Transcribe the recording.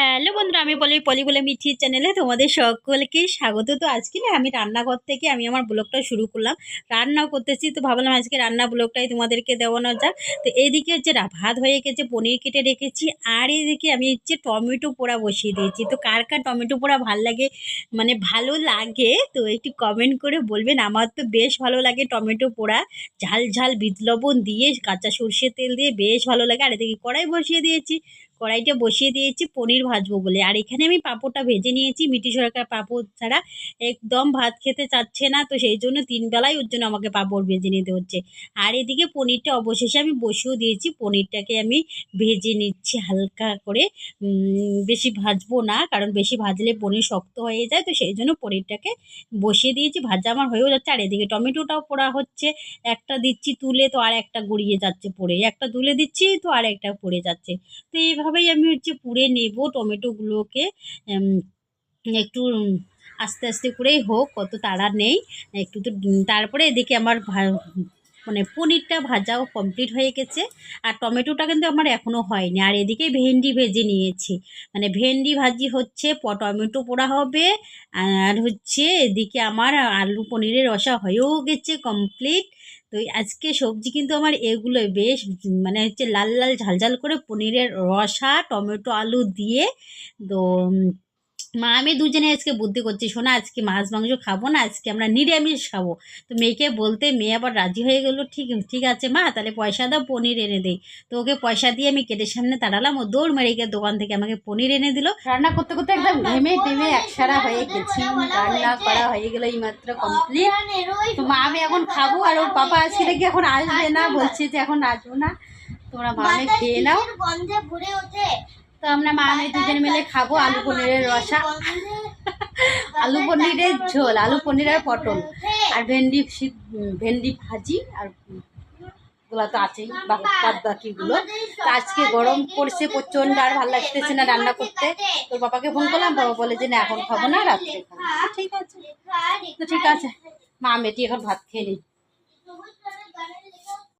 Hello বন্ধুরা, আমি বলি পলি বলে মিঠি চ্যানেলে তোমাদের সকলকে স্বাগত। তো আজকে না আমি রান্নাঘর থেকে আমি আমার ব্লগটা শুরু করলাম রান্না করতেছি। তো ভাবলাম আজকে রান্না ব্লগটাই তোমাদেরকে দেওয়ানো যাক। তো এইদিকে হচ্ছে ভাত হয়ে গেছে, পনির কেটে রেখেছি। আর এইদিকে আমি হচ্ছে টমেটো পোড়া বসিয়ে দিয়েছি। তো কার কার টমেটো পোড়া ভালো লাগে মানে ভালো লাগে, তো একটু কমেন্ট করে বলবেন। আমার তো বেশ ভালো লাগে টমেটো পোড়া। ঝাল ঝাল, বিট লবণ দিয়ে কাঁচা সর্ষে তেল দিয়ে বেশ ভালো লাগে। আর এদিকে কড়াই বসিয়ে দিয়েছি। কড়াইটা বসিয়ে দিয়েছি, পনির ভাজবো বলে। আর এখানে আমি পাঁপড়টা ভেজে নিয়েছি মিটি সরকার পাঁপড় ছাড়া একদম ভাত খেতে চাচ্ছে না, তো সেই জন্য তিন বেলায় ওর জন্য আমাকে পাঁপড় ভেজে নিতে হচ্ছে। আর এদিকে পনিরটা অবশেষে আমি বসিয়েও দিয়েছি, পনিরটাকে আমি ভেজে নিচ্ছি হালকা করে। বেশি ভাজবো না, কারণ বেশি ভাজলে পনির শক্ত হয়ে যায়, তো সেই জন্য পনিরটাকে বসিয়ে দিয়েছি, ভাজা আমার হয়েও যাচ্ছে। আর এদিকে টমেটোটাও পোড়া হচ্ছে, একটা দিচ্ছি তুলে, তো আর একটা গড়িয়ে যাচ্ছে পড়ে। একটা তুলে দিচ্ছি, তো আর একটা পড়ে যাচ্ছে। তো এইভাবেই আমি হচ্ছে পুড়ে নেব টমেটোগুলোকে। একটু আস্তে আস্তে করেই হোক কত তাড়া নেই। একটু তো তারপরে এদিকে আমার মানে পনিরটা ভাজাও কমপ্লিট হয়ে গেছে। আর টমেটোটা কিন্তু আমার এখনও হয়নি। আর এদিকে ভেন্ডি ভেজে নিয়েছি। মানে ভেন্ডি ভাজি হচ্ছে টমেটো পোড়া হবে, আর হচ্ছে এদিকে আমার আলু পনিরের রসা হয়েও গেছে কমপ্লিট তো আজকে সবজি কিন্তু আমার এগুলোই। বেশ মানে হচ্ছে লাল লাল ঝাল ঝাল করে পনিরের রসা, টমেটো, আলু দিয়ে, তো মা আমি দুজনে আজকে বুদ্ধি করছি শোনা আজকে মাছ মাংস খাব না আজকে আমরা নিরামিষ খাব। তো মেয়েকে বলতে মেয়ে আবার রাজি হয়ে গেলো ঠিক ঠিক আছে মা তাহলে পয়সা দাও পনির এনে দেই। তো ওকে পয়সা দিয়ে আমি কেটের সামনে তাড়ালাম ও দৌড় মেরে গিয়ে দোকান থেকে আমাকে পনির এনে দিল। রান্না করতে করতে একদম ঘেমে টেমে একসারা হয়ে গেছি রান্না করা হয়ে গেলো এই মাত্র কমপ্লিট তো মা আমি এখন খাব আর ওর পাপা আজকে দেখি এখন আসবে না বলছে যে এখন আসব না। তোমরা মা খেয়ে নাও। গন্ধে ভরে ওঠে? তো আমরা মা আমি দুজন মিলে খাব আলু পনিরের রসা। আলু পনিরের ঝোল আলু পনির আর পটল। আর ভেন্ডি ভেন্ডি ভাজি আরগুলো তো আছেই বাদ বাকিগুলো। আজকে গরম পড়ছে প্রচণ্ড আর ভালো লাগতেছে না রান্না করতে। তোর বাবাকে ফোন করলাম বাবা বলে যে না এখন খাব না রাত্রে খাব। ঠিক আছে। তো ঠিক আছে। মা মেটি এখন ভাত খেয়ে নিই।